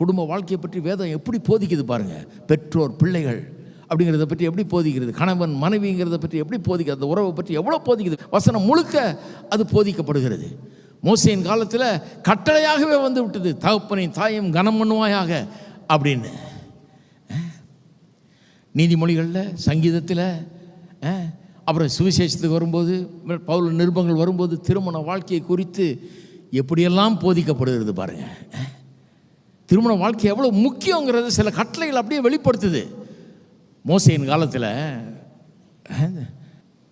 குடும்ப வாழ்க்கையை பற்றி வேதம் எப்படி போதிக்குது பாருங்கள் பெற்றோர் பிள்ளைகள் அப்படிங்கிறத பற்றி எப்படி போதிக்கிறது? கணவன் மனைவிங்கிறத பற்றி எப்படி போதிக்கிறது? அந்த உறவை பற்றி எவ்வளோ போதிக்குது? வசனம் முழுக்க அது போதிக்கப்படுகிறது. மோசையின் காலத்தில் கட்டளையாகவே வந்து விட்டது. தகப்பனையும் தாயும் கனம் பண்ணுவாயாக அப்படின்னு. நீதிமொழிகளில் சங்கீதத்தில் அப்புறம் சுவிசேஷத்துக்கு வரும்போது பவுல் நிருபங்கள் வரும்போது திருமண வாழ்க்கையை குறித்து எப்படியெல்லாம் போதிக்கப்படுகிறது பாருங்கள் திருமண வாழ்க்கை எவ்வளோ முக்கியங்கிறது சில கட்டளைகள் அப்படியே வெளிப்படுத்துது. மோசையின் காலத்தில்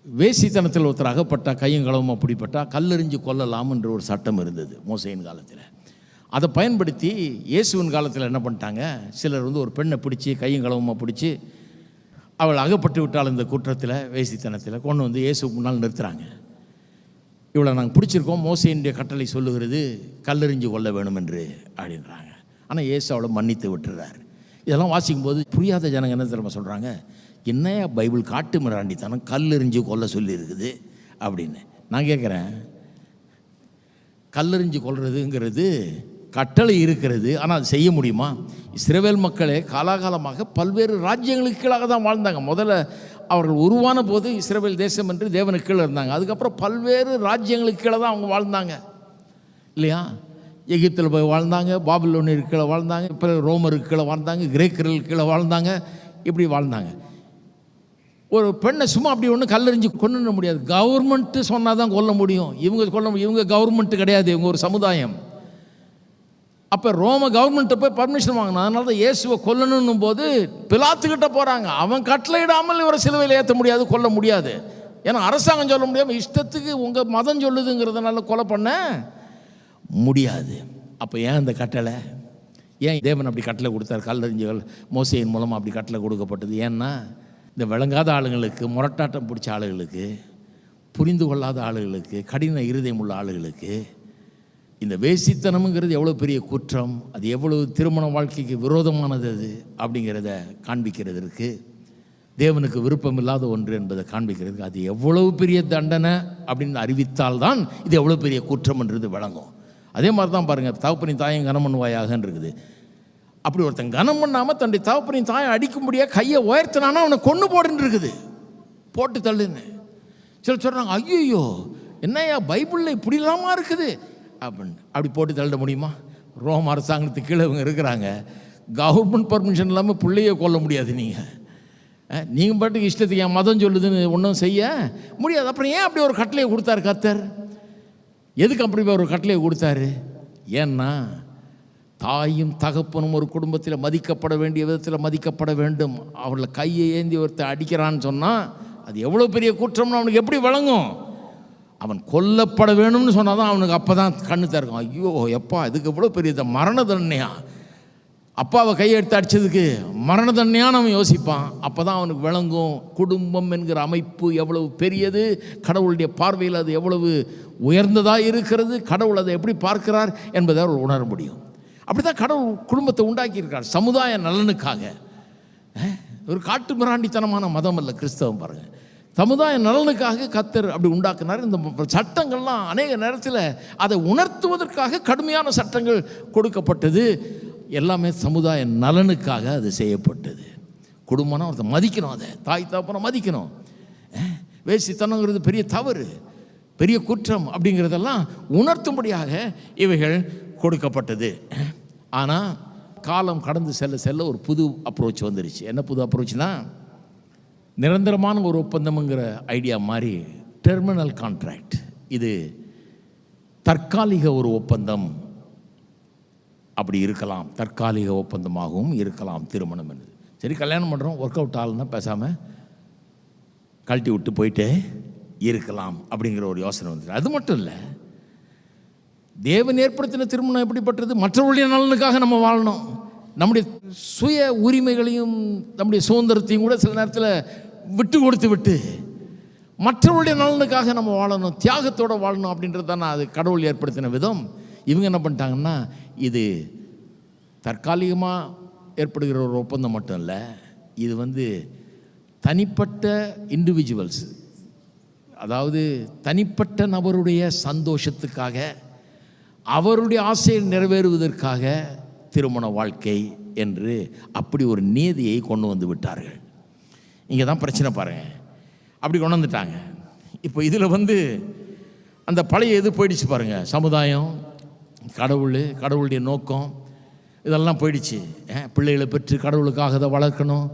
வேசித்தனத்தில் ஒருத்தர் அகப்பட்டா கையும் களவும் அப்படிப்பட்டா கல்லெறிஞ்சு கொல்லலாம் என்ற ஒரு சட்டம் இருந்தது மோசையின் காலத்தில். அதை பயன்படுத்தி இயேசுவின் காலத்தில் என்ன பண்ணிட்டாங்க? சிலர் வந்து ஒரு பெண்ணை பிடிச்சி கையும் களவுமா பிடிச்சி அவள் அகப்பட்டு விட்டால் இந்த குற்றத்தில் வேசித்தனத்தில் கொண்டு வந்து இயேசுக்கு முன்னால் நிறுத்துறாங்க. இவளை நாங்கள் பிடிச்சிருக்கோம் மோசையினுடைய கட்டளை சொல்லுகிறது கல்லெறிஞ்சு கொள்ள வேணும் என்று அப்படின்றாங்க. ஆனால் இயேசு அவளை மன்னித்து விட்டுறாரு. இதெல்லாம் வாசிக்கும்போது புரியாத ஜனங்க என்ன திரும்ப சொல்கிறாங்க என்னையா பைபிள் காட்டு மிராண்டித்தனம் கல்லெறிஞ்சு கொல்ல சொல்லியிருக்குது அப்படின்னு. நான் கேட்குறேன். கல்லெறிஞ்சு கொள்றதுங்கிறது கட்டளை இருக்கிறது ஆனால் அது செய்ய முடியுமா? இஸ்ரவேல் மக்களே காலாகாலமாக பல்வேறு ராஜ்யங்களுக்கு கீழாக தான் வாழ்ந்தாங்க. முதல்ல அவர்கள் உருவான போது இஸ்ரேவேல் தேசம் என்று தேவனுக்கு கீழே இருந்தாங்க. அதுக்கப்புறம் பல்வேறு ராஜ்யங்களுக்கு கீழே தான் அவங்க வாழ்ந்தாங்க. இல்லையா? எகிப்தில் போய் வாழ்ந்தாங்க பாபிலோனியர் கீழே வாழ்ந்தாங்க பிறகு ரோமருக்கு கீழே வாழ்ந்தாங்க கிரேக்கர்கள் கீழே வாழ்ந்தாங்க இப்படி வாழ்ந்தாங்க. ஒரு பெண்ணை சும்மா அப்படி ஒன்றும் கல்லறிஞ்சு கொண்டு முடியாது. கவர்மெண்ட்டு சொன்னால் தான் கொல்ல முடியும். இவங்க கொல்ல முடியும். இவங்க கவர்மெண்ட்டு கிடையாது. இவங்க ஒரு சமுதாயம். அப்போ ரோம கவர்மெண்ட்டை போய் பர்மிஷன் வாங்கினா அதனால தான் இயேசுவை கொல்லணும் போது பிலாத்துக்கிட்ட போகிறாங்க அவன் கட்டளையிடாமல் இவரை சிலுவையில் ஏற்ற முடியாது கொல்ல முடியாது. ஏன்னா அரசாங்கம் சொல்ல முடியாமல் இஷ்டத்துக்கு உங்கள் மதம் சொல்லுதுங்கிறதுனால கொலை பண்ண முடியாது. அப்போ ஏன் இந்த கட்டளை? ஏன் தேவன் அப்படி கட்டளை கொடுத்தார்? கல்லறிஞர்கள் மோசையின் மூலமாக அப்படி கட்டளை கொடுக்கப்பட்டது? ஏன்னா இந்த விளங்காத ஆளுங்களுக்கு முரட்டாட்டம் பிடிச்ச ஆளுகளுக்கு புரிந்து கொள்ளாத ஆளுகளுக்கு கடின இருதயம் உள்ள ஆளுகளுக்கு இந்த வேசித்தனம்ங்கிறது எவ்வளோ பெரிய குற்றம்? அது எவ்வளவு திருமண வாழ்க்கைக்கு விரோதமானது அது? அப்படிங்கிறத காண்பிக்கிறதற்கு தேவனுக்கு விருப்பம் இல்லாத ஒன்று என்பதை காண்பிக்கிறதுக்கு அது எவ்வளவு பெரிய தண்டனை அப்படின்னு அறிவித்தால்தான் இது எவ்வளோ பெரிய குற்றம் என்றது விளங்கும். அதே மாதிரி தான் பாருங்கள் தகப்பனின் தாயும் கனம் பண்ணுவாயாகன்னு இருக்குது. அப்படி ஒருத்தன் கனம் பண்ணாமல் தன்னுடைய தகப்பனின் தாயை அடிக்கும்படியாக கையை உயர்த்தினானா அவனை கொண்டு போடுன்னு இருக்குது. போட்டு தள்ளுன்னு. சில சொல்கிறாங்க ஐயோ என்னய்யா பைபிளில் இப்படிலாமா இருக்குது. அப்படின்னு. அப்படி போட்டு தள்ளிட முடியுமா? ரோம் அரசாங்கத்துக்கு கீழே இவங்க இருக்கிறாங்க. கவர்மெண்ட் பர்மிஷன் இல்லாமல் பிள்ளைய கொல்ல முடியாது நீங்கள் நீங்கள் பாட்டுக்கு இஷ்டத்துக்கு என் மதம் சொல்லுதுன்னு ஒன்றும் செய்ய முடியாது. அப்புறம் ஏன் அப்படி ஒரு கட்டளையை கொடுத்தாரு கத்தர் எதுக்கு அப்படி ஒரு கட்டளையை கொடுத்தாரு? ஏன்னா தாயும் தகப்பனும் ஒரு குடும்பத்தில் மதிக்கப்பட வேண்டிய விதத்தில் மதிக்கப்பட வேண்டும். அவளை கையை ஏந்தி ஒருத்தன் அடிக்கிறான்னு சொன்னால் அது எவ்வளோ பெரிய குற்றம்னு அவனுக்கு எப்படி விளங்கும்? அவன் கொல்லப்பட வேணும்னு சொன்னால் தான் அவனுக்கு அப்போ தான் கண்ணு திறக்கும். ஐயோ எப்பா இதுக்கு எவ்வளோ பெரிய மரண தண்டனையா? அப்பாவை கையெடுத்து அடிச்சதுக்கு மரண தண்டனையான அவன் யோசிப்பான். அப்போ தான் அவனுக்கு விளங்கும். குடும்பம் என்கிற அமைப்பு எவ்வளவு பெரியது? கடவுளுடைய பார்வையில் அது எவ்வளவு உயர்ந்ததாக இருக்கிறது? கடவுள் அதை எப்படி பார்க்கிறார் என்பதை அவர் உணர முடியும். அப்படி தான் கடவுள் குடும்பத்தை உண்டாக்கியிருக்கார். சமுதாய நலனுக்காக. ஒரு காட்டு மிராண்டித்தனமான மதம் அல்ல கிறிஸ்தவம் பாருங்கள் சமுதாய நலனுக்காக கத்தர் அப்படி உண்டாக்குனார். இந்த சட்டங்கள்லாம் அநேக நேரத்தில் அதை உணர்த்துவதற்காக கடுமையான சட்டங்கள் கொடுக்கப்பட்டது. எல்லாமே சமுதாய நலனுக்காக அது செய்யப்பட்டது. குடும்பம்னா ஒருத்தர் மதிக்கணும் அதை. தாய் தாப்பனை மதிக்கணும். வேசித்தனங்கிறது பெரிய தவறு பெரிய குற்றம் அப்படிங்கிறதெல்லாம் உணர்த்தும்படியாக இவைகள் கொடுக்கப்பட்டது. ஆனால் காலம் கடந்து செல்ல செல்ல ஒரு புது அப்ரோச் வந்துருச்சு. என்ன புது அப்ரோச்னா நிரந்தரமான ஒரு ஒப்பந்தம்ங்கிற ஐடியா மாதிரி டெர்மினல் கான்ட்ராக்ட் இது தற்காலிக ஒரு ஒப்பந்தம். அப்படி இருக்கலாம். தற்காலிக ஒப்பந்தமாகவும் இருக்கலாம் திருமணம் என்று. சரி கல்யாணம் பண்ணுறோம் ஒர்க் அவுட் ஆகலன்னா பேசாமல் கழட்டி விட்டு போயிட்டே இருக்கலாம் அப்படிங்கிற ஒரு யோசனை வந்துச்சு. அது மட்டும் இல்லை தேவன் ஏற்படுத்தின திருமணம் எப்படிப்பட்டது? மற்றவர்களுடைய நலனுக்காக நம்ம வாழணும். நம்முடைய சுய உரிமைகளையும் நம்முடைய சுதந்திரத்தையும் கூட சில நேரத்தில் விட்டு கொடுத்து விட்டு மற்றவருடைய நலனுக்காக நம்ம வாழணும் தியாகத்தோடு வாழணும் அப்படின்றது தான் அது கடவுள் ஏற்படுத்தின விதம். இவங்க என்ன பண்ணிட்டாங்கன்னா இது தற்காலிகமாக ஏற்படுகிற ஒரு ஒப்பந்தம் மட்டும் இல்லை இது வந்து தனிப்பட்ட இண்டிவிஜுவல்ஸ் அதாவது தனிப்பட்ட நபருடைய சந்தோஷத்துக்காக அவருடைய ஆசையை நிறைவேறுவதற்காக திருமண வாழ்க்கை என்று அப்படி ஒரு நீதியை கொண்டு வந்து விட்டார்கள். இங்கே தான் பிரச்சனை பாருங்கள் அப்படி கொண்டு வந்துட்டாங்க. இப்போ இதில் வந்து அந்த பழைய இது போயிடுச்சு பாருங்கள் சமுதாயம் கடவுள் கடவுளுடைய நோக்கம் இதெல்லாம் போயிடுச்சு. பிள்ளைகளை பெற்று கடவுளுக்காக அதை வளர்க்கணும்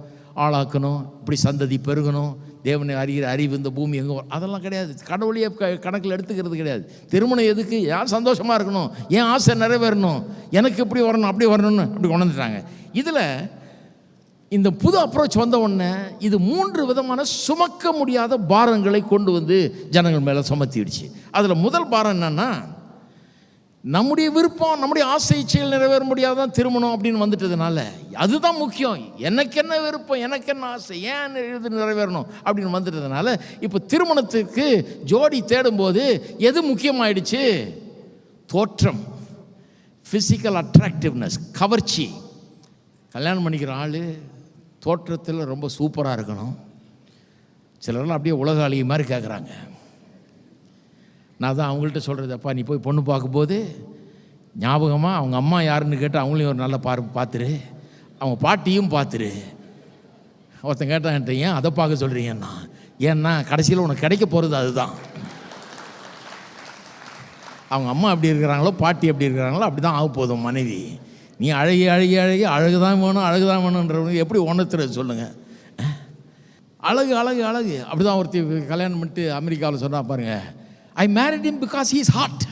ஆளாக்கணும் இப்படி சந்ததி பெருகணும் தேவனை அறிகிற அறிவு இந்த பூமி எங்கே அதெல்லாம் கிடையாது. கடவுளையே க கணக்கில் எடுத்துக்கிறது கிடையாது. திருமணம் எதுக்கு? யார் சந்தோஷமாக இருக்கணும்? ஏன் ஆசை நிறைவேறணும்? எனக்கு இப்படி வரணும் அப்படி வரணும்னு அப்படி உணர்ந்துட்டாங்க. இதில் இந்த புது அப்ரோச் வந்த உடனே இது மூன்று விதமான சுமக்க முடியாத பாரங்களை கொண்டு வந்து ஜனங்கள் மேலே சுமத்திடுச்சு. அதில் முதல் பாரம் என்னென்னா நம்முடைய விருப்பம் நம்முடைய ஆசை செயல் நிறைவேற முடியாதான் திருமணம் அப்படின்னு வந்துட்டதுனால அதுதான் முக்கியம். எனக்கு என்ன விருப்பம் எனக்கு என்ன ஆசை ஏன் இது நிறைவேறணும் அப்படின்னு வந்துட்டதுனால இப்போ திருமணத்துக்கு ஜோடி தேடும்போது எது முக்கியமாயிடுச்சு? தோற்றம் ஃபிசிக்கல் அட்ராக்டிவ்னஸ் கவர்ச்சி. கல்யாணம் பண்ணிக்கிற ஆள் தோற்றத்தில் ரொம்ப சூப்பராக இருக்கணும். சிலர்லாம் அப்படியே உலக அழிய மாதிரி கேட்குறாங்க நான் தான் அவங்கள்ட்ட சொல்கிறது அப்பா நீ போய் பொண்ணு பார்க்கும்போது ஞாபகமாக அவங்க அம்மா யாருன்னு கேட்டு அவங்களையும் ஒரு நல்ல பாரு பார்த்துரு அவங்க பாட்டியும் பார்த்துரு ஒருத்தன் கேட்டான் ஏன் அதை பார்க்க சொல்கிறீங்கன்னா ஏன்னா கடைசியில் உனக்கு கிடைக்க போகிறது அதுதான். அவங்க அம்மா எப்படி இருக்கிறாங்களோ பாட்டி எப்படி இருக்கிறாங்களோ அப்படி தான் ஆக போதும் மனைவி. நீ அழகி அழகி அழகி அழகு தான் வேணும் அழகு தான் வேணுன்றவங்க எப்படி உணர்த்துறது சொல்லுங்கள் அழகு அழகு அழகு. அப்படி தான் ஒருத்தி கல்யாணம் பண்ணிட்டு அமெரிக்காவில் சொன்னால் பாருங்கள் I married him because he's hot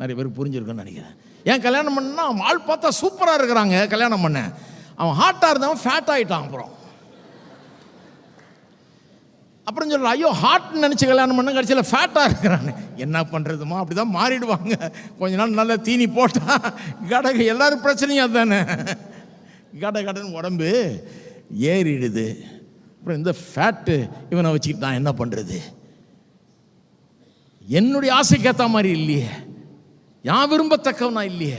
நிறைய பேர் புரிஞ்சிருக்குன்னு நினைக்கிறேன். ஏன் கல்யாணம் பண்ணா அவன் ஆள் பார்த்தா சூப்பராக இருக்கிறாங்க கல்யாணம் பண்ண. அவன் ஹாட்டாக இருந்தவன் ஃபேட் ஆகிட்டான் அப்புறம். அப்புறம் சொல்ற ஐயோ ஹார்ட் நினச்சி கல்யாணம் பண்ண கடைசியில் ஃபேட்டாக இருக்கிறான்னு என்ன பண்ணுறதுமா அப்படி தான் மாறிடுவாங்க. கொஞ்ச நாள் நல்லா தீனி போட்டால் கடக எல்லாரும் பிரச்சனையும் அதுதானே. கட கடன்னு உடம்பு ஏறிடுது. அப்புறம் இந்த ஃபேட்டு இவனை வச்சுக்கிட்டு நான் என்ன பண்ணுறது என்னுடைய ஆசைக்கு ஏற்ற மாதிரி இல்லையே. நான் விரும்பத்தக்கவனா இல்லையே.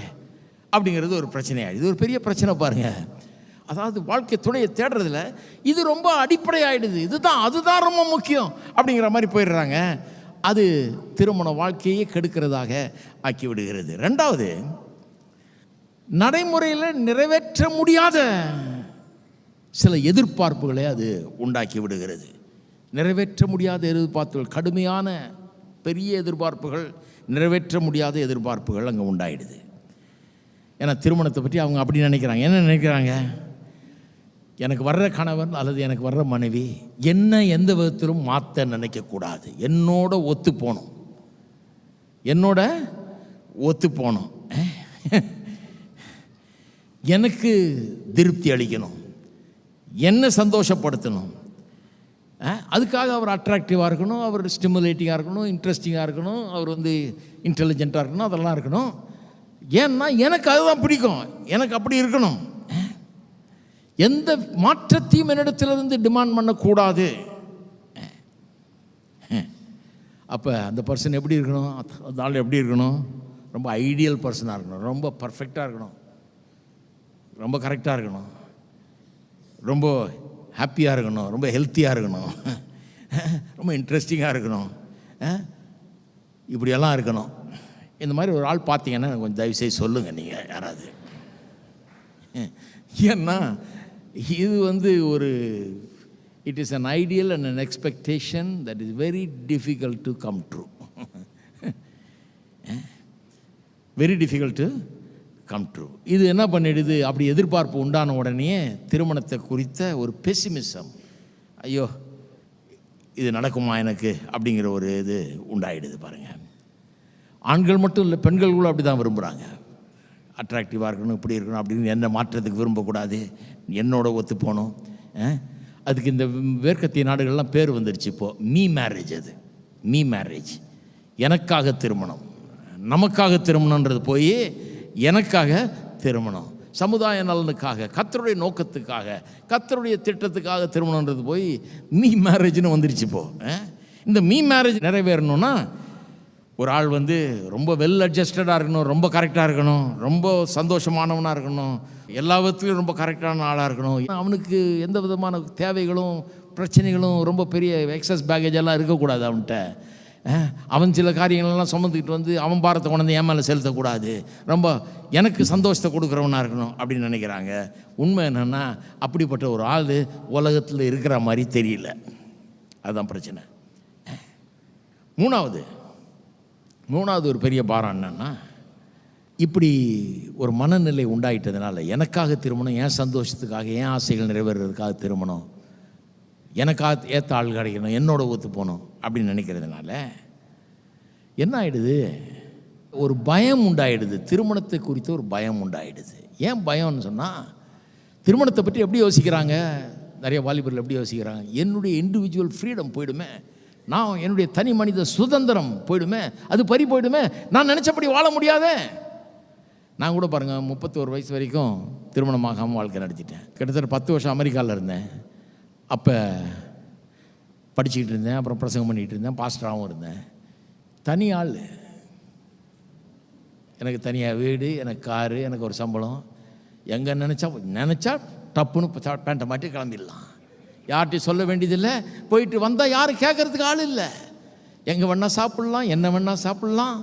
அப்படிங்கிறது ஒரு பிரச்சனையாக இது ஒரு பெரிய பிரச்சனை பாருங்கள் அதாவது வாழ்க்கை துணையை தேடுறதுல இது ரொம்ப அடிப்படையாயிடுது. இதுதான் அதுதான் ரொம்ப முக்கியம் அப்படிங்கிற மாதிரி போயிடுறாங்க. அது திருமண வாழ்க்கையே கெடுக்கிறதாக ஆக்கி விடுகிறது ரெண்டாவது நடைமுறையில் நிறைவேற்ற முடியாத சில எதிர்பார்ப்புகளை அது உண்டாக்கி விடுகிறது. நிறைவேற்ற முடியாத எதிர்பார்ப்புகள் கடுமையான பெரிய எதிர்பார்ப்புகள் நிறைவேற்ற முடியாத எதிர்பார்ப்புகள் அங்கே உண்டாயிடுது. ஏன்னா திருமணத்தை பற்றி அவங்க அப்படி நினைக்கிறாங்க. என்ன நினைக்கிறாங்க? எனக்கு வர்ற கணவன் அல்லது எனக்கு வர்ற மனைவி என்ன எந்த விதத்திலும் மாற்ற நினைக்கக்கூடாது. என்னோட ஒத்து போகணும். என்னோட ஒத்து போகணும். எனக்கு திருப்தி அளிக்கணும். என்ன சந்தோஷப்படுத்தணும். அதுக்காக அவர் அட்ராக்டிவாக இருக்கணும் அவர் ஸ்டிமுலேட்டிங்காக இருக்கணும் இன்ட்ரெஸ்டிங்காக இருக்கணும் அவர் வந்து இன்டெலிஜென்ட்டாக இருக்கணும் அதெல்லாம் இருக்கணும். ஏன்னா எனக்கு அதுதான் பிடிக்கும். எனக்கு அப்படி இருக்கணும். எந்த மாற்றத்தையும் என்னிடத்திலிருந்து டிமாண்ட் பண்ணக்கூடாது. அப்போ அந்த பர்சன் எப்படி இருக்கணும்? அந்த ஆள் எப்படி இருக்கணும்? ரொம்ப ஐடியல் பர்சனாக இருக்கணும். ரொம்ப பர்ஃபெக்டாக இருக்கணும். ரொம்ப கரெக்டாக இருக்கணும். ரொம்ப ஹாப்பியாக இருக்கணும் ரொம்ப ஹெல்த்தியாக இருக்கணும். ரொம்ப இன்ட்ரெஸ்டிங்காக இருக்கணும். இப்படியெல்லாம் இருக்கணும். இந்த மாதிரி ஒரு ஆள் பார்த்தீங்கன்னா எனக்கு கொஞ்சம் தயவுசெய்து சொல்லுங்கள் நீங்கள் யாராவது. ஏன்னா இது வந்து ஒரு it is an ideal and an expectation that is very difficult to come true very difficult to come true இது என்ன பண்ணிடுது? அப்படி எதிர்பார்ப்பு உண்டான உடனே திருமணத்தை குறித்த ஒரு பெசிமிசம் ஐயோ இது நடக்குமா எனக்கு? அப்படிங்கிற ஒரு இது உண்டாயிடுது பாருங்கள் ஆண்கள் மட்டும் இல்லை பெண்கள் கூட அப்படி தான் விரும்புகிறாங்க அட்ராக்டிவாக இருக்கணும் இப்படி இருக்கணும் அப்படின்னு என்ன மாற்றத்துக்கு விரும்பக்கூடாது. என்னோட ஒத்து போகணும். அதுக்கு இந்த மேற்கத்திய நாடுகள்லாம் பேர் வந்துருச்சு இப்போது மீ மேரேஜ் அது. மீ மேரேஜ் எனக்காக திருமணம். நமக்காக திருமணன்றது போய் எனக்காக திருமணம். சமுதாய நலனுக்காக கத்தருடைய நோக்கத்துக்காக கத்தருடைய திட்டத்துக்காக திருமணன்றது போய் மீ மேரேஜ்னு வந்துருச்சு இப்போ இந்த மீ மேரேஜ் நிறைவேறணும்னா ஒரு ஆள் வந்து ரொம்ப வெல் அட்ஜஸ்டடாக இருக்கணும் ரொம்ப கரெக்டாக இருக்கணும் ரொம்ப சந்தோஷமானவனாக இருக்கணும் எல்லா விதத்துலையும் ரொம்ப கரெக்டான ஆளாக இருக்கணும். அவனுக்கு எந்த விதமான தேவைகளும் பிரச்சனைகளும் ரொம்ப பெரிய எக்ஸஸ் பேக்கேஜ் எல்லாம் இருக்கக்கூடாது அவன்கிட்ட. அவன் சில காரியங்களெல்லாம் சுமந்துக்கிட்டு வந்து அவன் பாரத்தை கொண்டு வந்து என் மேலே செலுத்தக்கூடாது. ரொம்ப எனக்கு சந்தோஷத்தை கொடுக்குறவனாக இருக்கணும் அப்படின்னு நினைக்கிறாங்க. உண்மை என்னென்னா அப்படிப்பட்ட ஒரு ஆள் உலகத்தில் இருக்கிற மாதிரி தெரியல. அதுதான் பிரச்சனை. மூணாவது மூணாவது ஒரு பெரிய பாரம் என்னென்னா இப்படி ஒரு மனநிலை உண்டாயிட்டதுனால எனக்காக திருமணம் என் சந்தோஷத்துக்காக என் ஆசைகள் நிறைவேறதுக்காக திருமணம். எனக்கா ஏற்ற ஆள் கிடைக்கணும் என்னோட ஒத்து போகணும் அப்படின்னு நினைக்கிறதுனால என்ன ஆகிடுது ஒரு பயம் உண்டாயிடுது. திருமணத்தை குறித்து ஒரு பயம் உண்டாயிடுது. ஏன் பயம்னு சொன்னால் திருமணத்தை பற்றி எப்படி யோசிக்கிறாங்க? நிறைய வாலிபர்கள் எப்படி யோசிக்கிறாங்க? என்னுடைய இண்டிவிஜுவல் ஃப்ரீடம் போயிடுமே. நான் என்னுடைய தனி மனித சுதந்திரம் போயிடுமே. அது பறி போயிடுமே. நான் நினச்சபடி வாழ முடியாதே. நான் கூட பாருங்கள் முப்பத்தோரு வயசு வரைக்கும் திருமணமாகாமல் வாழ்க்கை நடத்திட்டேன். கிட்டத்தட்ட பத்து வருஷம் அமெரிக்காவில் இருந்தேன். அப்போ படிச்சுக்கிட்டு இருந்தேன் அப்புறம் பிரசங்கம் பண்ணிகிட்டு இருந்தேன் பாஸ்டராகவும் இருந்தேன். தனி ஆள். எனக்கு தனியாக வீடு எனக்கு காரு எனக்கு ஒரு சம்பளம். எங்கே நினச்சா நினச்சா டப்புன்னு பேண்ட்டை மாட்டி கிளம்பிடலாம். யார்கிட்டையும் சொல்ல வேண்டியதில்லை. போயிட்டு வந்தால் யாரும் கேட்கறதுக்கு ஆள் இல்லை. எங்கே வேணால் சாப்பிட்லாம் என்ன வேணால் சாப்பிட்லாம்.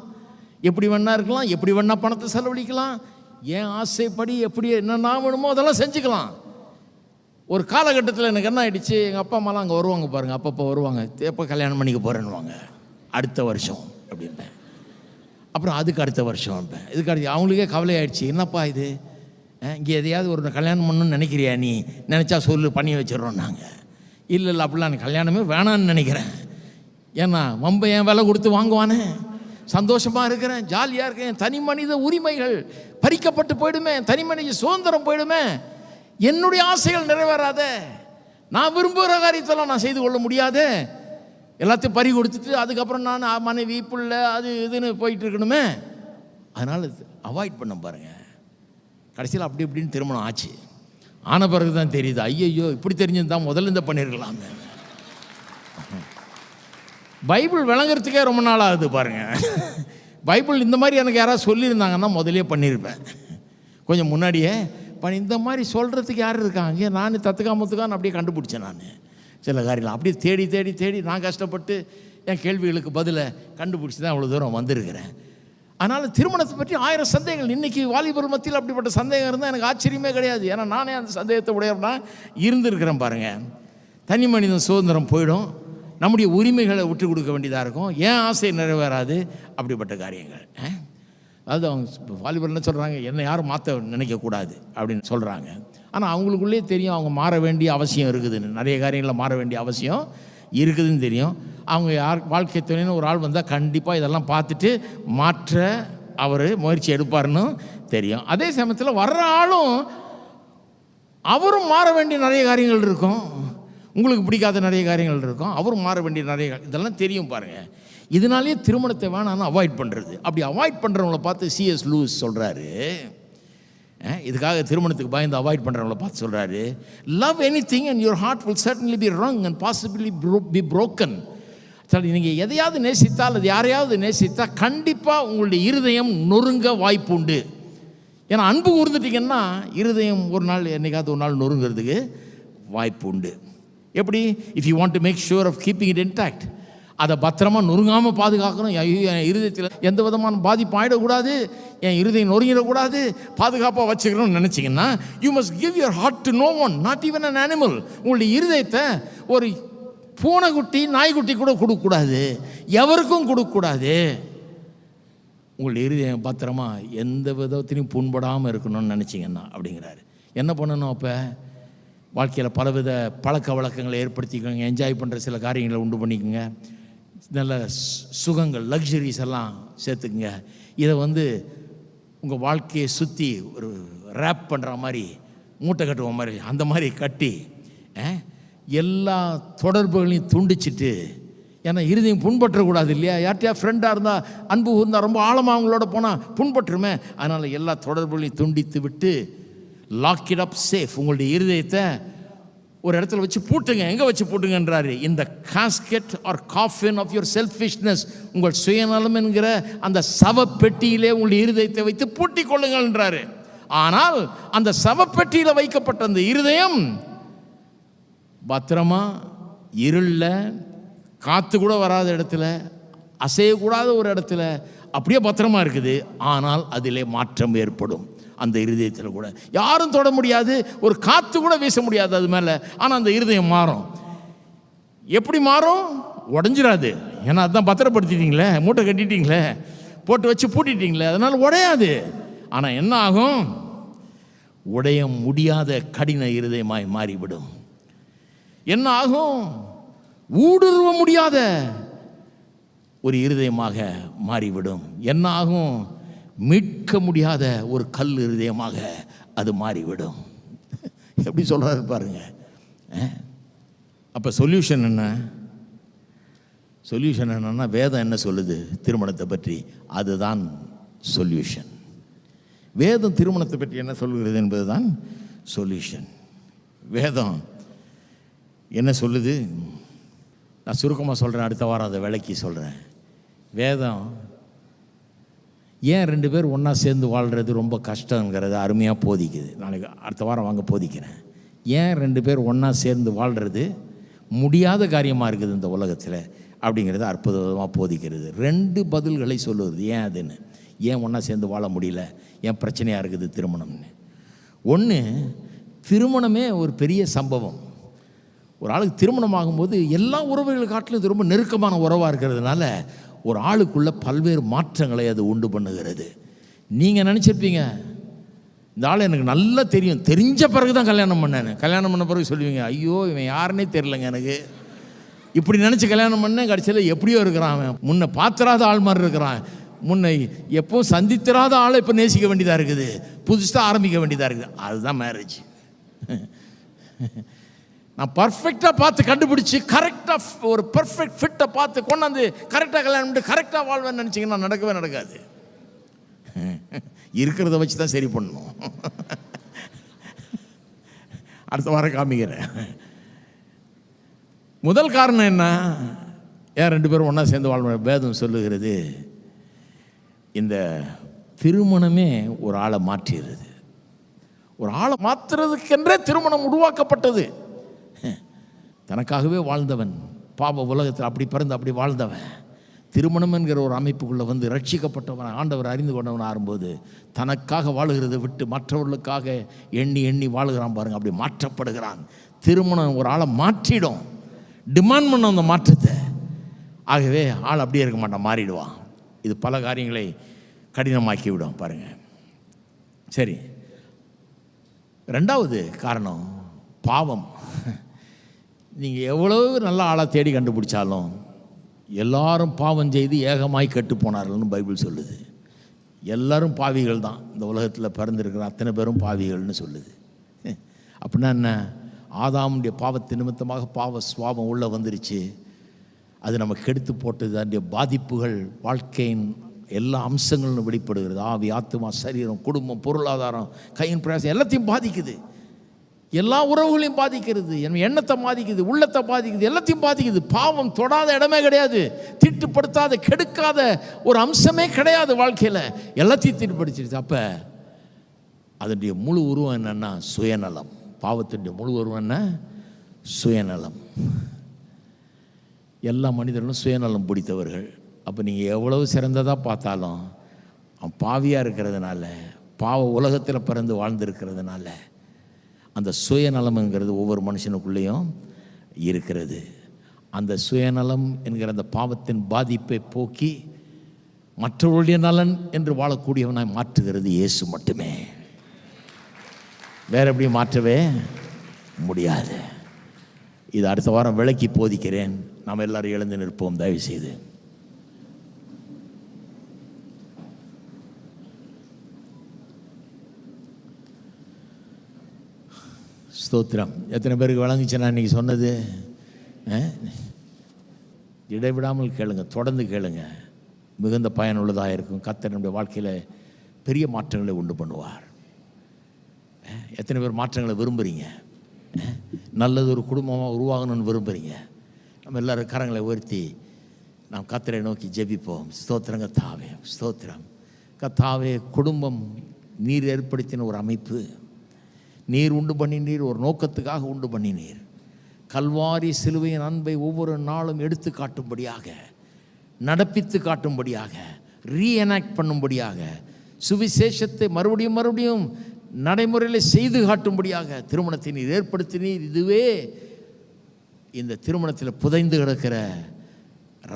எப்படி வேணா இருக்கலாம் எப்படி வேணால் பணத்தை செலவழிக்கலாம். ஏன் ஆசைப்படி எப்படி என்னென்ன வேணுமோ அதெல்லாம் செஞ்சுக்கலாம். ஒரு காலகட்டத்தில் எனக்கு என்ன ஆகிடுச்சு எங்கள் அப்பா அம்மாலாம் அங்கே வருவாங்க பாருங்கள் அப்பப்போ வருவாங்க. எப்போ கல்யாணம் பண்ணிக்க போகிறேன்னுவாங்க அடுத்த வருஷம் அப்படின்ட்டேன். அப்புறம் அதுக்கு அடுத்த வருஷம் இதுக்கு அடுத்து அவங்களுக்கே கவலை ஆயிடுச்சு. என்னப்பா இது? இங்கே எதையாவது ஒரு கல்யாணம் பண்ணணும்னு நினைக்கிறியா நீ? நினச்சா சொல்லு பண்ணி வச்சிடறோம் நாங்கள் இல்லை இல்லை அப்படிலாம் எனக்கு கல்யாணமே வேணான்னு நினைக்கிறேன். ஏன்னா வம்ப என் விலை கொடுத்து வாங்குவானே. சந்தோஷமாக இருக்கிறேன் ஜாலியாக இருக்கேன். தனி மனித உரிமைகள் பறிக்கப்பட்டு போயிடுமே. தனி மனித சுதந்திரம் போயிடுமே. என்னுடைய ஆசைகள் நிறைவேறாதே. நான் விரும்புகிற காரியத்தெல்லாம் நான் செய்து கொள்ள முடியாதே. எல்லாத்தையும் பறி கொடுத்துட்டு அதுக்கப்புறம் நான் மனைவி பிள்ளை அது இதுன்னு போயிட்டு இருக்கணுமே. அதனால் அவாய்ட் பண்ண பாருங்கள் கடைசியில் அப்படி இப்படின்னு திருமணம் ஆச்சு. ஆன பிறகு தான் தெரியுது ஐயையோ இப்படி தெரிஞ்சிருந்தா முதல்ல இந்த பண்ணியிருக்கலாமே பைபிள் விளங்குறதுக்கே ரொம்ப நாள் ஆகுது பாருங்கள் பைபிள் இந்த மாதிரி எனக்கு யாராவது சொல்லியிருந்தாங்கன்னா முதலே பண்ணியிருப்பேன். கொஞ்சம் முன்னாடியே பண்ணி இந்த மாதிரி சொல்கிறதுக்கு யார் இருக்காங்க? நான் தத்துக்காமத்துக்கான்னு அப்படியே கண்டுபிடிச்சேன் நான். சில காரியங்கள். அப்படியே தேடி தேடி தேடி நான் கஷ்டப்பட்டு என் கேள்விகளுக்கு பதிலை கண்டுபிடிச்சி தான் அவ்வளோ தூரம் வந்திருக்கிறேன். அதனால் திருமணத்தை பற்றி ஆயிரம் சந்தேகங்கள். இன்றைக்கி வாலிபர் மத்தியில் அப்படிப்பட்ட சந்தேகம் இருந்தால் எனக்கு ஆச்சரியமே கிடையாது. ஏன்னா நானே அந்த சந்தேகத்தை உடையவனா இருந்திருக்கிறேன் பாருங்கள் தனி மனிதன் சுதந்திரம் போயிடும். நம்முடைய உரிமைகளை விட்டு கொடுக்க வேண்டியதாக இருக்கும். ஏன் ஆசை நிறைவேறாது? அப்படிப்பட்ட காரியங்கள். ஆ? அதாவது அவங்க வாலிபர் என்ன சொல்கிறாங்க என்னை யாரும் மாற்ற நினைக்கக்கூடாது அப்படின்னு சொல்கிறாங்க ஆனால் அவங்களுக்குள்ளே தெரியும் அவங்க மாற வேண்டிய அவசியம் இருக்குதுன்னு நிறைய காரியங்களில் மாற வேண்டிய அவசியம் இருக்குதுன்னு தெரியும். அவங்க யார் வாழ்க்கை துணைன்னு ஒரு ஆள் வந்தால் கண்டிப்பாக இதெல்லாம் பார்த்துட்டு மாற்ற அவர் முயற்சி எடுப்பாருன்னு தெரியும். அதே சமயத்தில் வர்ற ஆளும் அவரும் மாற வேண்டிய நிறைய காரியங்கள் இருக்கும். உங்களுக்கு பிடிக்காத நிறைய காரியங்கள் இருக்கும். அவரும் மாற வேண்டிய நிறைய இதெல்லாம் தெரியும் பாருங்கள் இதனாலேயே திருமணத்தை வேணாம்னு அவாய்ட் பண்ணுறது அப்படி அவாய்ட் பண்ணுறவங்கள பார்த்து சிஎஸ் லூஸ் சொல்கிறாரு இதுக்காக திருமணத்துக்கு பயந்து அவாய்ட் பண்ணுறவங்கள பார்த்து சொல்கிறாரு love anything and your heart will certainly be wrung and possibly be broken சரி நீங்கள் எதையாவது நேசித்தால் அது யாரையாவது நேசித்தால் கண்டிப்பாக உங்களுடைய இருதயம் நொறுங்க வாய்ப்பு உண்டு. ஏன்னா அன்பு கூர்ந்துட்டிங்கன்னா இருதயம் ஒரு நாள் என்னைக்காவது ஒரு நாள் நொறுங்கிறதுக்கு வாய்ப்பு உண்டு. எப்படி? If you want to make sure of keeping it intact அதை பத்திரமா நொறுங்காமல் பாதுகாக்கணும். என் இருதயத்தில் எந்த விதமான பாதிப்பு ஆகிடக்கூடாது என் இருதயம் நொறுங்கிடக்கூடாது. பாதுகாப்பாக வச்சுக்கணும்னு நினச்சிங்கன்னா you must give your heart to no one not even an animal உங்களுடைய இருதயத்தை ஒரு பூனைக்குட்டி நாய்க்குட்டி கூட கொடுக்கக்கூடாது. எவருக்கும் கொடுக்கக்கூடாது. உங்களுடைய இருதயம் பத்திரமா எந்த விதத்திலையும் புண்படாமல் இருக்கணும்னு நினச்சிங்கன்னா அப்படிங்கிறாரு. என்ன பண்ணணும் அப்போ? வாழ்க்கையில் பலவித பழக்க வழக்கங்களை ஏற்படுத்திக்கோங்க. என்ஜாய் பண்ணுற சில காரியங்களை உண்டு பண்ணிக்கோங்க. நல்ல சுகங்கள் லக்ஸரிஸ் எல்லாம் சேர்த்துக்குங்க. இதை வந்து உங்கள் வாழ்க்கையை சுற்றி ஒரு ரேப் பண்ணுற மாதிரி மூட்டை கட்டுவ மாதிரி அந்த மாதிரி கட்டி எல்லா தொடர்புகளையும் துண்டிச்சிட்டு ஏன்னா இருதயம் புண்பற்றக்கூடாது இல்லையா? யார்ட்டையா ஃப்ரெண்டாக இருந்தால் அன்பு இருந்தால் ரொம்ப ஆழமாக அவங்களோட போனால் புண்பற்றுமே. அதனால் எல்லா தொடர்புகளையும் துண்டித்து விட்டு லாக் இட் அப் சேஃப் உங்களுடைய இருதயத்தை ஒரு இடத்துல வச்சு பூட்டுங்க. எங்கே வச்சு பூட்டுங்கன்றாரு? இந்த casket or coffin of your selfishness உங்கள் சுயநலம் என்கிற அந்த சவப்பெட்டியிலே உங்கள் இருதயத்தை வைத்து பூட்டி கொள்ளுங்கள்ன்றாரு. ஆனால் அந்த சவப்பெட்டியில் வைக்கப்பட்ட அந்த இருதயம் பத்திரமா இருளில் காற்று கூட வராத இடத்துல அசையக்கூடாத ஒரு இடத்துல அப்படியே பத்திரமா இருக்குது. ஆனால் அதிலே மாற்றம் ஏற்படும். அந்த இருதயத்தில் கூட. யாரும் தொட முடியாது ஒரு காற்று கூட வீச முடியாது அது மேலே. ஆனால் அந்த இருதயம் மாறும். எப்படி மாறும்? உடஞ்சிடாது ஏன்னா அதான் பத்திரப்படுத்திட்டீங்களே மூட்டை கட்டிட்டீங்களே போட்டு வச்சு பூட்டிட்டீங்களே அதனால் உடையாது. ஆனால் என்ன ஆகும்? உடைய முடியாத கடின இருதயமாய் மாறிவிடும். என்ன ஆகும்? ஊடுருவ முடியாத ஒரு இருதயமாக மாறிவிடும். என்ன ஆகும்? மீட்க முடியாத ஒரு கல் இருதயமாக அது மாறிவிடும். எப்படி சொல்கிறாரு பாருங்க. அப்போ சொல்யூஷன் என்ன? சொல்யூஷன் என்னன்னா வேதம் என்ன சொல்லுது திருமணத்தை பற்றி? அதுதான் சொல்யூஷன் வேதம் திருமணத்தை பற்றி என்ன சொல்கிறது என்பதுதான் சொல்யூஷன் வேதம் என்ன சொல்லுது? நான் சுருக்கமாக சொல்கிறேன் அடுத்த வாரம் அதை விளக்கி சொல்கிறேன் வேதம் ஏன் ரெண்டு பேர் ஒன்றா சேர்ந்து வாழ்கிறது ரொம்ப கஷ்டங்கிறத அருமையாக போதிக்குது. நாளைக்கு அடுத்த வாரம் வாங்க போதிக்கிறேன். ஏன் ரெண்டு பேர் ஒன்றா சேர்ந்து வாழ்கிறது முடியாத காரியமாக இருக்குது இந்த உலகத்தில் அப்படிங்கிறது அற்புதமாக போதிக்கிறது. ரெண்டு பதில்களை சொல்லுவது ஏன் அதுன்னு. ஏன் ஒன்றா சேர்ந்து வாழ முடியல? ஏன் பிரச்சனையாக இருக்குது திருமணம்னு. ஒன்று திருமணமே ஒரு பெரிய சம்பவம். ஒரு ஆளுக்கு திருமணம் ஆகும்போது எல்லா உறவுகளை காட்டிலும் இது ரொம்ப நெருக்கமான உறவாக இருக்கிறதுனால ஒரு ஆளுக்குள்ள பல்வேறு மாற்றங்களை அது உண்டு பண்ணுகிறது. நீங்கள் நினச்சிருப்பீங்க இந்த ஆள் எனக்கு நல்லா தெரியும். தெரிஞ்ச பிறகு தான் கல்யாணம் பண்ணேன். கல்யாணம் பண்ண பிறகு சொல்லுவீங்க ஐயோ இவன் யாருன்னே தெரிலங்க எனக்கு. இப்படி நினச்சி கல்யாணம் பண்ணேன் கடைசியில் எப்படியோ இருக்கிறான் அவன். முன்ன பாத்திராத ஆள் மாதிரி இருக்கிறான். முன்னை எப்போ சந்தித்திராத ஆளை இப்போ நேசிக்க வேண்டியதாக இருக்குது. புதுசாக ஆரம்பிக்க வேண்டியதாக இருக்குது. அதுதான் மேரேஜ் நான் பர்ஃபெக்டாக பார்த்து கண்டுபிடிச்சி கரெக்டாக ஒரு பர்ஃபெக்ட் ஃபிட்டை பார்த்து கொண்டாந்து கரெக்டாக கல்யாணம் பண்ணி கரெக்டாக வாழ்வேன்னு நினச்சிங்கன்னா நடக்கவே நடக்காது. இருக்கிறத வச்சு தான் சரி பண்ணணும். அடுத்த வாரம் காமிக்கிறேன். முதல் காரணம் என்ன? ஏன் ரெண்டு பேரும் ஒன்றா சேர்ந்து வாழ பேதம் சொல்லுகிறது இந்த திருமணமே ஒரு ஆளை மாற்றிடுது ஒரு ஆளை மாற்றுறதுக்கென்றே திருமணம் உருவாக்கப்பட்டது. தனக்காகவே வாழ்ந்தவன். பாப உலகத்தில் அப்படி பிறந்து அப்படி வாழ்ந்தவன். திருமணம் என்கிற ஒரு அமைப்புக்குள்ளே வந்து ரட்சிக்கப்பட்டவன் ஆண்டவர் அறிந்து கொண்டவன் ஆகும்போது தனக்காக வாழுகிறதை விட்டு மற்றவர்களுக்காக எண்ணி எண்ணி வாழுகிறான் பாருங்கள் அப்படி மாற்றப்படுகிறான். திருமணம் ஒரு ஆளை மாற்றிடும். டிமாண்ட் பண்ண அந்த மாற்றத்தை. ஆகவே ஆள் அப்படியே இருக்க மாட்டான் மாறிடுவான். இது பல காரியங்களை கடினமாக்கி விடும் பாருங்கள் சரி. ரெண்டாவது காரணம் பாவம். நீங்கள் எவ்வளவு நல்ல ஆளை தேடி கண்டுபிடிச்சாலும் எல்லாரும் பாவம் செய்து ஏகமாய் கெட்டு போனார்கள்னு பைபிள் சொல்லுது. எல்லாரும் பாவிகள் தான். இந்த உலகத்தில் பிறந்திருக்கிற அத்தனை பேரும் பாவிகள்னு சொல்லுது. அப்படின்னா என்ன? ஆதாமுடைய பாவத்து நிமித்தமாக பாவ சுவாபம் உள்ளே வந்துருச்சு. அது நம்ம கெடுத்து போட்டது அதனுடைய பாதிப்புகள் வாழ்க்கையின் எல்லா அம்சங்களும் வெளிப்படுகிறது. ஆவி ஆத்துமா சரீரம் குடும்பம் பொருளாதாரம் கையின் பிரயாசம் எல்லாத்தையும் பாதிக்குது. எல்லா உறவுகளையும் பாதிக்கிறது. என் எண்ணத்தை பாதிக்குது உள்ளத்தை பாதிக்குது எல்லாத்தையும் பாதிக்குது. பாவம் தொடாத இடமே கிடையாது. தீட்டுப்படுத்தாத கெடுக்காத ஒரு அம்சமே கிடையாது வாழ்க்கையில். எல்லாத்தையும் தீட்டுப்படுத்திடுச்சு அப்போ அதனுடைய முழு உருவம் என்னன்னா சுயநலம். பாவத்தினுடைய முழு உருவம் என்ன? சுயநலம். எல்லா மனிதர்களும் சுயநலம் பிடித்தவர்கள். அப்போ நீங்கள் எவ்வளவு சிறந்ததாக பார்த்தாலும் அவன் பாவியாக இருக்கிறதுனால பாவ உலகத்தில் பிறந்து வாழ்ந்திருக்கிறதுனால அந்த சுயநலம்ங்கிறது ஒவ்வொரு மனுஷனுக்குள்ளேயும் இருக்கிறது. அந்த சுயநலம் என்கிற அந்த பாவத்தின் பாதிப்பை போக்கி மற்றவர்களுடைய நலன் என்று வாழக்கூடியவனாய் மாற்றுகிறது இயேசு மட்டுமே. வேற எப்படி மாற்றவே முடியாது. இது அடுத்த வாரம் விளக்கி போதிக்கிறேன். நாம் எல்லாரும் எழுந்து நிற்போம். தயவு செய்து ஸ்தோத்திரம். எத்தனை பேருக்கு விளங்குச்சு நான் இன்னைக்கு சொன்னது? ஆ? இடைவிடாமல் கேளுங்க தொடர்ந்து கேளுங்க. மிகுந்த பயனுள்ளதாக இருக்கும். கத்தனுடைய வாழ்க்கையில் பெரிய மாற்றங்களை உண்டு பண்ணுவார். எத்தனை பேர் மாற்றங்களை விரும்புகிறீங்க நல்லது ஒரு குடும்பமாக உருவாகணும்னு விரும்புகிறீங்க நம்ம எல்லாரும் கரங்களை உயர்த்தி நாம் கத்தரை நோக்கி ஜெபிப்போம். ஸ்தோத்திரம் கத்தாவே ஸ்தோத்திரம். கத்தாவே குடும்பம் நீர் ஏற்படுத்தின ஒரு அமைப்பு. நீர் உண்டு பண்ணினீர் ஒரு நோக்கத்துக்காக உண்டு பண்ணினீர். கல்வாரி சிலுவையின் அன்பை ஒவ்வொரு நாளும் எடுத்து காட்டும்படியாக நடப்பித்து காட்டும்படியாக ரீஎனாக்ட் பண்ணும்படியாக சுவிசேஷத்தை மறுபடியும் மறுபடியும் நடைமுறையில் செய்து காட்டும்படியாக திருமணத்தை நீர் ஏற்படுத்தினீர். இதுவே இந்த திருமணத்தில் புதைந்து கிடக்கிற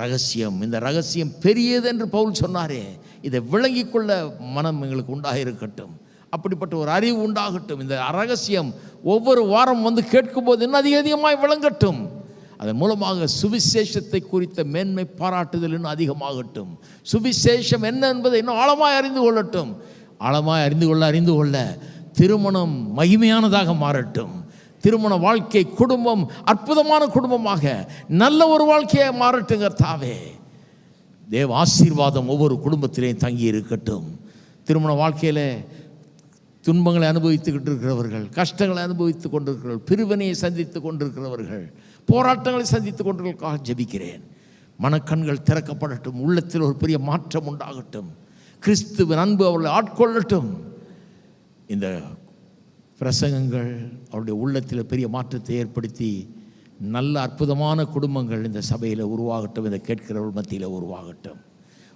ரகசியம். இந்த ரகசியம் பெரியது என்று பவுல் சொன்னாரே. இதை விளங்கிக் கொள்ள மனம் எங்களுக்கு உண்டாயிருக்கட்டும். அப்படிப்பட்ட ஒரு அறிவு உண்டாகட்டும். இந்த ரகசியம் ஒவ்வொரு வாரம் வந்து கேட்கும்போது இன்னும் அதிக அதிகமாக விளங்கட்டும். அதன் மூலமாக சுவிசேஷத்தை குறித்த மேன்மை பாராட்டுதல் இன்னும் அதிகமாகட்டும். சுவிசேஷம் என்ன என்பதை இன்னும் ஆழமாய் அறிந்து கொள்ளட்டும். ஆழமாய் அறிந்து கொள்ள அறிந்து கொள்ள திருமணம் மகிமையானதாக மாறட்டும். திருமண வாழ்க்கை குடும்பம் அற்புதமான குடும்பமாக நல்ல ஒரு வாழ்க்கையாக மாறட்டுங்க தாவே தேவ ஆசீர்வாதம் ஒவ்வொரு குடும்பத்திலையும் தங்கி இருக்கட்டும் திருமண வாழ்க்கையில் துன்பங்களை அனுபவித்துக்கிட்டு இருக்கிறவர்கள் கஷ்டங்களை அனுபவித்து கொண்டிருக்கிறவர்கள் பிரிவினையை சந்தித்து கொண்டிருக்கிறவர்கள் போராட்டங்களை சந்தித்து கொண்டிருக்கிறவர்களுக்காக ஜெபிக்கிறேன். மனக்கண்கள் திறக்கப்படட்டும் உள்ளத்தில் ஒரு பெரிய மாற்றம் உண்டாகட்டும். கிறிஸ்துவின் அன்பு அவர்களை ஆட்கொள்ளட்டும். இந்த பிரசங்கங்கள் அவருடைய உள்ளத்தில் பெரிய மாற்றத்தை ஏற்படுத்தி நல்ல அற்புதமான குடும்பங்கள் இந்த சபையில் உருவாகட்டும் இதை கேட்கிறவர்கள் மத்தியில் உருவாகட்டும்.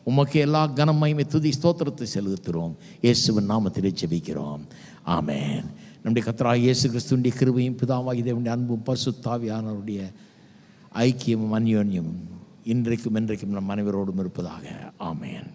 உமக்கு எல்லா கனமையுமே துதி ஸ்தோத்திரத்தை செலுத்துகிறோம். இயேசுவின் நாமத்திலே ஜெபிக்கிறோம். ஆமேன். நம்முடைய கத்தரா இயேசு கிறிஸ்துடைய கிருபையும் பிதாவாகி தேவனுடைய அன்பும் பசுத்தாவியானவருடைய ஐக்கியமும் அந்யோன்யமும் இன்றைக்கும் என்றைக்கும் நம் அனைவரோடும் இருப்பதாக. ஆமேன்.